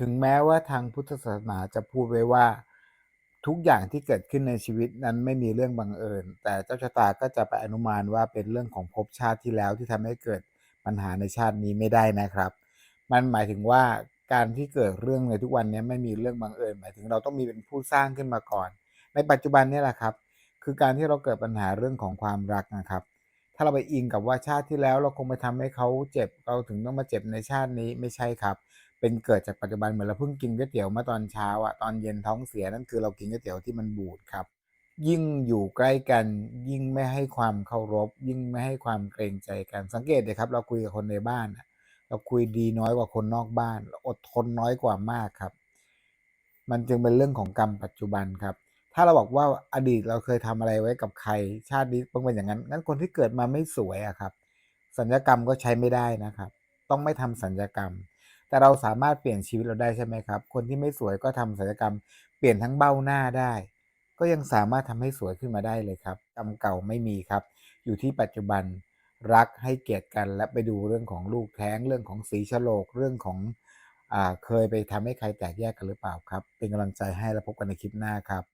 ถึงแม้ว่าทางพุทธศาสนาจะพูดไว้ว่า ทุกอย่างที่เกิดขึ้นในชีวิตนั้นไม่มีเรื่องบังเอิญ แต่เจ้าชะตาก็จะไปอนุมานว่าเป็นเรื่องของภพชาติที่แล้วที่ทำให้เกิดปัญหาในชาตินี้ไม่ได้นะครับ มันหมายถึงว่าการที่เกิดเรื่องในทุกวันนี้ไม่มีเรื่องบังเอิญ หมายถึงเราต้องมีเป็นผู้สร้างขึ้นมาก่อน ในปัจจุบันนี่แหละครับ คือการที่เราเกิดปัญหาเรื่องของความรักนะครับ ถ้าเราไปอิงกับว่าชาติที่แล้วเราคงไปทำให้เขาเจ็บเราถึงต้องมาเจ็บในชาตินี้ไม่ใช่ครับ เป็นเกิดจากปัจจุบันเหมือนเราเพิ่งกินก๋วยเตี๋ยวมื่อตอนเช้าอะตอนเย็นท้องเสียนั่นคือเรากินก๋วยเตี๋ยวที่มันบูดครับ ยิ่งอยู่ใกล้กัน ยิ่งไม่ให้ความเคารพ ยิ่งไม่ให้ความเกรงใจกันสังเกตเลยครับ เราคุยกับคนในบ้านเราคุยดีน้อยกว่าคนนอกบ้านอดทนน้อยกว่ามากครับ มันจึงเป็นเรื่องของกรรมปัจจุบันครับ ถ้าเราบอกว่าอดีตเราเคยทำอะไรไว้กับใคร ชาตินี้ต้องเป็นอย่างนั้นงั้นคนที่เกิดมาไม่สวยอะครับ สัญญกรรมก็ใช้ไม่ได้นะครับ ต้องไม่ทำสัญญกรรม แต่เราสามารถเปลี่ยนชีวิตเราได้ใช่ไหมครับ คนที่ไม่สวยก็ทำสัญญกรรม เปลี่ยนทั้งเบ้าหน้าได้ ก็ยังสามารถทำให้สวยขึ้นมาได้เลยครับกรรมเก่าไม่มีครับ อยู่ที่ปัจจุบันรักให้เกียรติกันและไปดูเรื่องของลูกแท้งเรื่องของสีฉลกเรื่องของอเคยไปทำให้ใครแตกแยกกันหรือเปล่าครับ เป็นกำลังใจให้แล้วพบกันในคลิปหน้าครับ